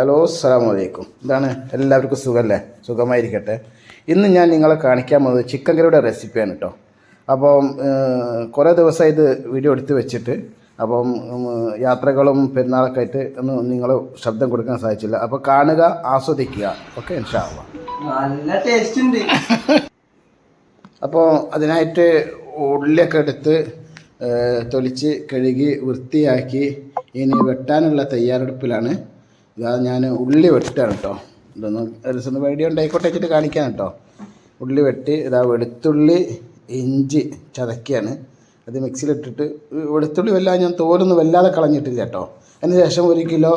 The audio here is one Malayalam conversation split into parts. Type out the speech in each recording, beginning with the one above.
ഹലോ അസ്സാം വലൈക്കും എന്താണ് എല്ലാവർക്കും സുഖമല്ലേ സുഖമായിരിക്കട്ടെ. ഇന്ന് ഞാൻ നിങ്ങളെ കാണിക്കാൻ പോകുന്നത് ചിക്കൻ കറിയുടെ റെസിപ്പിയാണ് കേട്ടോ. അപ്പം കുറേ ദിവസമായി ഇത് വീഡിയോ എടുത്ത് വെച്ചിട്ട് അപ്പം യാത്രകളും പെരുന്നാളൊക്കെ ആയിട്ട് ഒന്ന് നിങ്ങൾ ശബ്ദം കൊടുക്കാൻ സാധിച്ചില്ല. അപ്പോൾ കാണുക ആസ്വദിക്കുക. ഓക്കെ ഇൻഷാള്ള നല്ല ടേസ്റ്റ് ഉണ്ട് അപ്പോൾ അതിനായിട്ട് ഉള്ളിയൊക്കെ എടുത്ത് തൊലിച്ച് കഴുകി വൃത്തിയാക്കി ഇനി വെട്ടാനുള്ള തയ്യാറെടുപ്പിലാണ് ഇതാ ഞാൻ ഉള്ളി വെട്ടാണ് കേട്ടോ ഇതൊന്ന് ഒരു ദിവസം വീഡിയോ ഉണ്ടായിക്കോട്ടെ വെച്ചിട്ട് കാണിക്കാൻ കേട്ടോ ഉള്ളി വെട്ടി ഇതാ വെളുത്തുള്ളി ഇഞ്ചി ചതക്കിയാണ്. അത് മിക്സിയിലിട്ടിട്ട് വെളുത്തുള്ളി വല്ലാതെ ഞാൻ തോലൊന്നും വല്ലാതെ കളഞ്ഞിട്ടില്ല കേട്ടോ അതിന് ശേഷം ഒരു കിലോ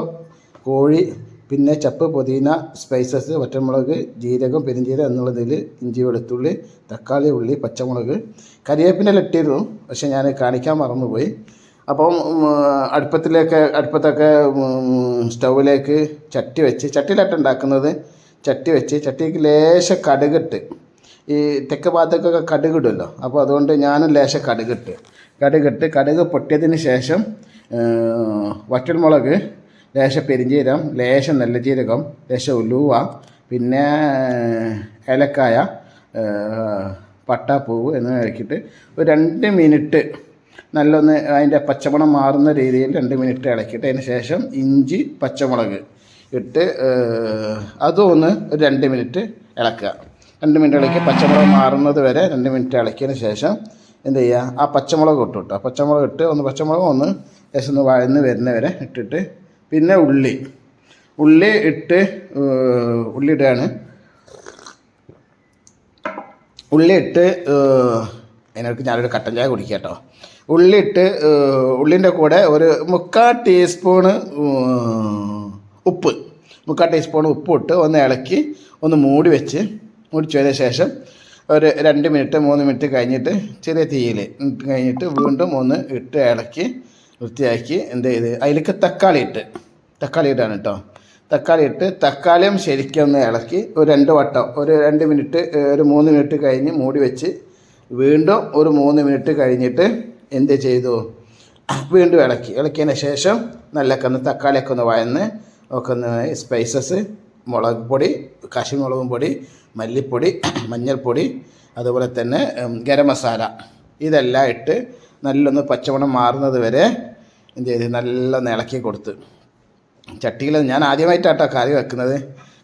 കോഴി പിന്നെ ചപ്പ് പുതിന സ്പൈസസ് വറ്റമുളക് ജീരകം പെരിഞ്ജീരകം എന്നുള്ളതിൽ ഇഞ്ചി വെളുത്തുള്ളി തക്കാളി ഉള്ളി പച്ചമുളക്. കരിവേപ്പിന്റെ ഇട്ടിരുന്നു പക്ഷേ ഞാൻ കാണിക്കാൻ മറന്നുപോയി. അപ്പം അടുപ്പത്തിലേക്ക് അടുപ്പത്തൊക്കെ സ്റ്റൗവിലേക്ക് ചട്ടി വെച്ച് ചട്ടിയിലായിട്ട് ഉണ്ടാക്കുന്നത്. ചട്ടി വെച്ച് ചട്ടിക്ക് ലേശ കടുകിട്ട് ഈ തെക്ക് ഭാഗത്തേക്കൊക്കെ കടുകിടുമല്ലോ അപ്പോൾ അതുകൊണ്ട് ഞാനും ലേശ കടുകിട്ട്. കടുകിട്ട് കടുക് പൊട്ടിയതിന് ശേഷം വറ്റൽമുളക് ലേശ പെരിഞ്ജീരകം ലേശം നല്ല ജീരകം ലേശ ഉലുവ പിന്നെ ഏലക്കായ പട്ടാപ്പൂവ് എന്നിവ ഇറക്കിയിട്ട് ഒരു രണ്ട് മിനിറ്റ് നല്ലൊന്ന് അതിന്റെ പച്ചമണം മാറുന്ന രീതിയിൽ രണ്ട് മിനിറ്റ് ഇളക്കിയിട്ട് അതിന് ശേഷം ഇഞ്ചി പച്ചമുളക് ഇട്ട് അതൊന്ന് രണ്ട് മിനിറ്റ് ഇളക്കുക. രണ്ട് മിനിറ്റ് ഇളക്കി പച്ചമുളക് മാറുന്നത് വരെ രണ്ട് മിനിറ്റ് ഇളക്കിയതിന് ശേഷം എന്ത് ചെയ്യുക? ആ പച്ചമുളക് ഇട്ടു കേട്ടോ. പച്ചമുളക് ഇട്ട് ഒന്ന് പച്ചമുളകും ഒന്ന് ലേശം ഒന്ന് വഴന്ന് വരുന്നവരെ ഇട്ടിട്ട് പിന്നെ ഉള്ളി. ഉള്ളി ഇട്ട് ഉള്ളി ഇടുകയാണ്. ഉള്ളി ഇട്ട് അതിനൊക്കെ ഞാനൊരു കട്ടൻ ചായ കുടിക്കാം കേട്ടോ. ഉള്ളി ഇട്ട് ഉള്ളിന്റെ കൂടെ ഒരു മുക്കാൽ ടീസ്പൂണ് ഉപ്പ്. മുക്കാൽ ടീസ്പൂൺ ഉപ്പ് ഇട്ട് ഒന്ന് ഇളക്കി ഒന്ന് മൂടി വെച്ച് മൂടി വെച്ചതിന് ശേഷം ഒരു രണ്ട് മിനിറ്റ് മൂന്ന് മിനിറ്റ് കഴിഞ്ഞിട്ട് ചെറിയ തീയിൽ കഴിഞ്ഞിട്ട് വീണ്ടും ഒന്ന് ഇട്ട് ഇളക്കി വൃത്തിയാക്കി എന്ത് ചെയ്ത് അതിലേക്ക് തക്കാളി ഇട്ട്. തക്കാളി ഇട്ടാണ് കേട്ടോ. തക്കാളി ഇട്ട് തക്കാളിയും ശരിക്കും ഒന്ന് ഇളക്കി ഒരു രണ്ട് വട്ടം ഒരു രണ്ട് മിനിറ്റ് ഒരു മൂന്ന് മിനിറ്റ് കഴിഞ്ഞ് മൂടി വെച്ച് വീണ്ടും ഒരു മൂന്ന് മിനിറ്റ് കഴിഞ്ഞിട്ട് എന്ത് ചെയ്തു? വീണ്ടും ഇളക്കി. ഇളക്കിയതിന് ശേഷം നല്ല കന്ന് തക്കാളിയൊക്കെ ഒന്ന് വഴന്ന് ഒക്കെ ഒന്ന് സ്പൈസസ് മുളക് പൊടി കാശ്മീർ പൊടി മല്ലിപ്പൊടി മഞ്ഞൾപ്പൊടി അതുപോലെ തന്നെ ഗരം മസാല. ഇതെല്ലാം ഇട്ട് നല്ലൊന്ന് പച്ചമണം മാറുന്നത് വരെ എന്ത് ചെയ്ത്? നല്ലൊന്ന് ഇളക്കി കൊടുത്ത്. ചട്ടിയിൽ ഞാൻ ആദ്യമായിട്ടാട്ടോ കറി വെക്കുന്നത്.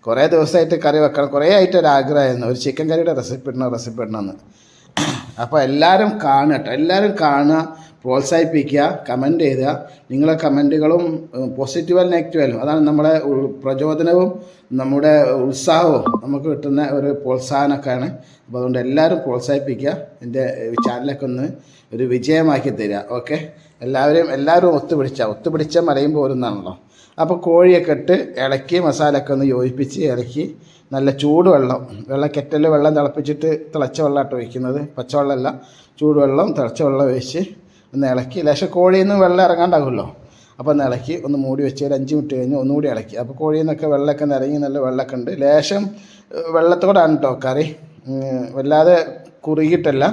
കുറേ ദിവസമായിട്ട് കറി വെക്കണം. കുറേ ആയിട്ട് ഒരു ആഗ്രഹമായിരുന്നു ഒരു ചിക്കൻ കറിയുടെ റെസിപ്പി ഇടണം റെസിപ്പി ഇടണമെന്ന്. അപ്പോൾ എല്ലാവരും കാണുക കേട്ടോ. എല്ലാവരും കാണുക പ്രോത്സാഹിപ്പിക്കുക കമന്റ് ചെയ്യുക നിങ്ങളെ കമന്റുകളും പോസിറ്റീവ് ആൻഡ് നെഗറ്റീവ് അതാണ് നമ്മുടെ പ്രചോദനവും നമ്മുടെ ഉത്സാഹവും നമുക്ക് കിട്ടുന്ന ഒരു പ്രോത്സാഹനമൊക്കെയാണ്. അപ്പോൾ അതുകൊണ്ട് എല്ലാവരും പ്രോത്സാഹിപ്പിക്കുക. എന്റെ ചാനലൊക്കെ ഒന്ന് ഒരു വിജയമാക്കി തരിക. ഓക്കെ എല്ലാവരും എല്ലാവരും ഒത്തുപിടിച്ച ഒത്തുപിടിച്ച മലയും പോരുന്നാണല്ലോ. അപ്പോൾ കോഴിയൊക്കെ ഇട്ട് ഇളക്കി മസാലയൊക്കെ ഒന്ന് യോജിപ്പിച്ച് ഇളക്കി നല്ല ചൂടുവെള്ളം വെള്ളം കെറ്റലിൽ വെള്ളം തിളപ്പിച്ചിട്ട് തിളച്ച വെള്ളമായിട്ട് ഒഴിക്കുന്നത്. പച്ചവെള്ളമല്ല ചൂടുവെള്ളം തിളച്ച വെള്ളം ഒഴിച്ച് ഒന്ന് ഇളക്കി. ലേശം കോഴിയിൽ നിന്ന് വെള്ളം ഇറങ്ങാണ്ടാകുമല്ലോ അപ്പോൾ ഒന്ന് ഇളക്കി ഒന്ന് മൂടി വെച്ച് ഒരു അഞ്ച് മിനിറ്റ് കഴിഞ്ഞ് ഒന്നുകൂടി ഇളക്കി. അപ്പോൾ കോഴിയിൽ നിന്നൊക്കെ വെള്ളമൊക്കെ നിറങ്ങി നല്ല വെള്ളമൊക്കെ ഉണ്ട്. ലേശം വെള്ളത്തോടാണ് കേട്ടോ കറി. വല്ലാതെ കുറുകിയിട്ടല്ല.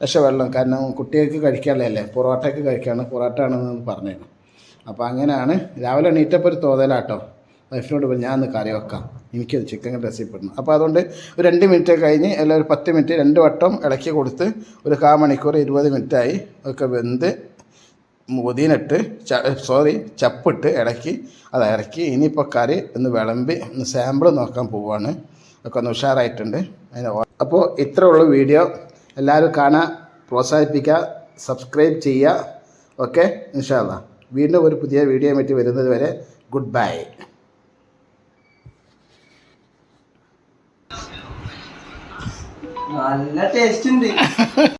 ലേശം വെള്ളം കാരണം കുട്ടികൾക്ക് കഴിക്കാനുള്ളതല്ലേ? പൊറോട്ടയ്ക്ക് കഴിക്കാണ്. പൊറോട്ട ആണെന്ന് പറഞ്ഞേക്കും അപ്പോൾ അങ്ങനെയാണ്. രാവിലെ എണീറ്റപ്പോൾ ഒരു തോതലാട്ടോ വൈഫിനോട് പറഞ്ഞു ഞാൻ ഒന്ന് കറി വെക്കാം. എനിക്കത് ചിക്കൻ റെസിപ്പി ഇടണം അപ്പോൾ അതുകൊണ്ട് ഒരു രണ്ട് മിനിറ്റ് കഴിഞ്ഞ് അല്ല ഒരു പത്ത് മിനിറ്റ് രണ്ട് വട്ടം ഇളക്കി കൊടുത്ത് ഒരു കാ മണിക്കൂർ ഇരുപത് മിനിറ്റായി ഒക്കെ വെന്ത് മുതിനിട്ട് ച സോറി ചപ്പിട്ട് ഇളക്കി അത് ഇറക്കി. ഇനിയിപ്പോൾ കറി ഒന്ന് വിളമ്പി ഒന്ന് സാമ്പിൾ നോക്കാൻ പോവുകയാണ് ഒക്കെ ഒന്ന് ഉഷാറായിട്ടുണ്ട്. അതിന് അപ്പോൾ ഇത്ര ഉള്ള വീഡിയോ. എല്ലാവരും കാണാൻ പ്രോത്സാഹിപ്പിക്കുക സബ്സ്ക്രൈബ് ചെയ്യുക ഓക്കെ? ഇൻഷാല്ല വീണ്ടും ഒരു പുതിയ വീഡിയോ ആയിട്ട് വരുന്നത് വരെ ഗുഡ് ബൈ നല്ല ടേസ്റ്റ് ഉണ്ട്.